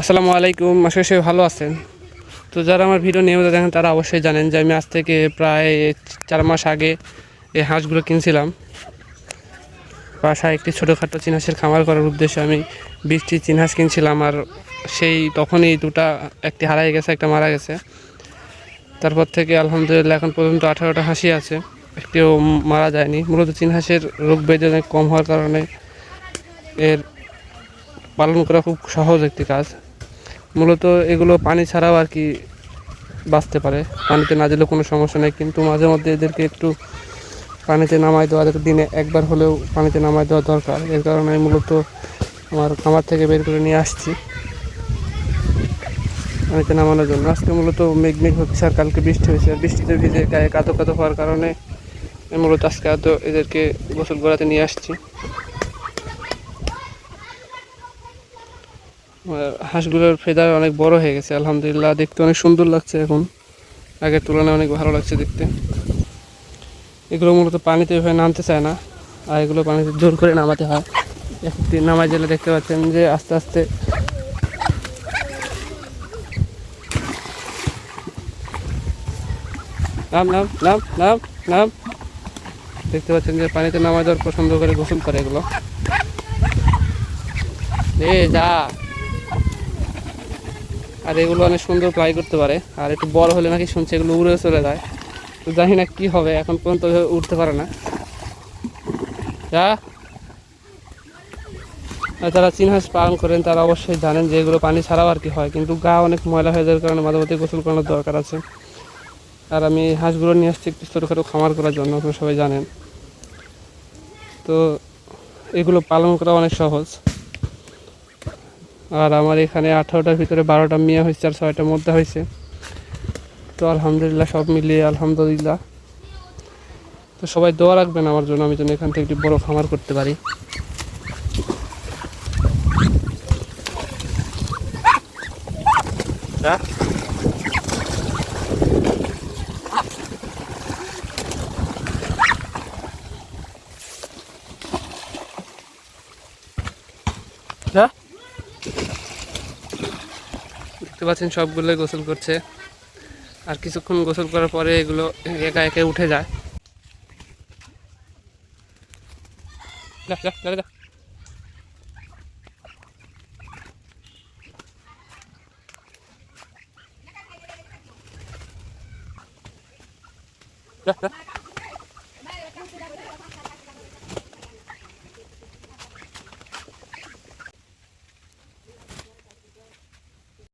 আসসালামু আলাইকুম, আশা সবাই ভালো আছেন। তো যারা আমার ভিডিও নিয়মিত দেখেন, তারা অবশ্যই জানেন যে আমি আজ থেকে প্রায় চার মাস আগে এই হাঁসগুলো কিনছিলাম। বাসায় একটি ছোটোখাটো চিনহাঁসের খামার করার উদ্দেশ্যে আমি বিশটি চিনহাঁস কিনছিলাম আর সেই তখনই দুটা, একটি হারাই গেছে, একটা মারা গেছে। তারপর থেকে আলহামদুলিল্লাহ এখন পর্যন্ত আঠারোটা হাসি আছে, একটিও মারা যায়নি। মূলত চিনহাঁসের রোগ অনেক কম হওয়ার কারণে এর পালন করা খুব সহজ একটি কাজ। মূলত এগুলো পানি ছাড়াও আর কি বাঁচতে পারে। পানিতে না দিলেও কোনো সমস্যা নেই, কিন্তু মাঝে মধ্যে এদেরকে একটু পানিতে নামাই দেওয়া দিনে একবার হলেও পানিতে নামাই দেওয়া দরকার। এর কারণে আমি মূলত আমার খামার থেকে বের করে নিয়ে আসছি। পানিতে নামানোর জন্য। আজকে মূলত মেঘ মেঘ হচ্ছে আর কালকে বৃষ্টি হয়েছে। আর বৃষ্টিতে ভিজে গায়ে কাতো কাতো হওয়ার কারণে আমি মূলত আজকে এদেরকে গোসল করাতে নিয়ে আসছি। হাঁসগুলোর ফেদার অনেক বড় হয়ে গেছে, আলহামদুলিল্লাহ। দেখতে অনেক সুন্দর লাগছে এখন। আগের তুলনায় অনেক ভালো লাগছে দেখতে। এগুলো মূলত পানিতে এভাবে নামতে চায় না, আর এগুলো পানিতে জোর করে নামাতে হয়। একটি নামাই জেলে দেখতে পাচ্ছেন যে আস্তে আস্তে নাম নাম নাম নাম নাম। দেখতে পাচ্ছেন যে পানিতে নামাই দেওয়ার পছন্দ করে গোসল করে এগুলো। এ যা। আর এগুলো অনেক সুন্দর ফ্লাই করতে পারে। আর একটু বড় হলে নাকি শুনছে এগুলো উড়ে চলে যায়। তো জানি না কী হবে, এখন পর্যন্ত উঠতে পারে না। যা। যারা চীন পালন করেন, তারা অবশ্যই জানেন যে এগুলো পানি ছাড়াও আর কি হয়। কিন্তু গা অনেক ময়লা হয়ে যাওয়ার কারণে মাঝে মধ্যে গোসল করানোর দরকার আছে। আর আমি হাঁসগুলো নিয়ে আসছি একটু ছোটোখাটো খামার করার জন্য, আপনারা সবাই জানেন। তো এগুলো পালন করা অনেক সহজ। আর আমার এখানে আঠারোটার ভিতরে বারোটা মেয়ে হয়েছে আর ছয়টা মধ্যে হয়েছে। তো আলহামদুলিল্লাহ সব মিলিয়ে আলহামদুলিল্লাহ। তো সবাই দোয়া রাখবেন আমার জন্য, আমি যেন এখান থেকে একটি বড় খামার করতে পারি। যা। যা দেখতে পাচ্ছেন সবগুলোই গোসল করছে আর কিছুক্ষণ গোসল করার পরে এগুলো একা একা উঠে যায়। যা, যা।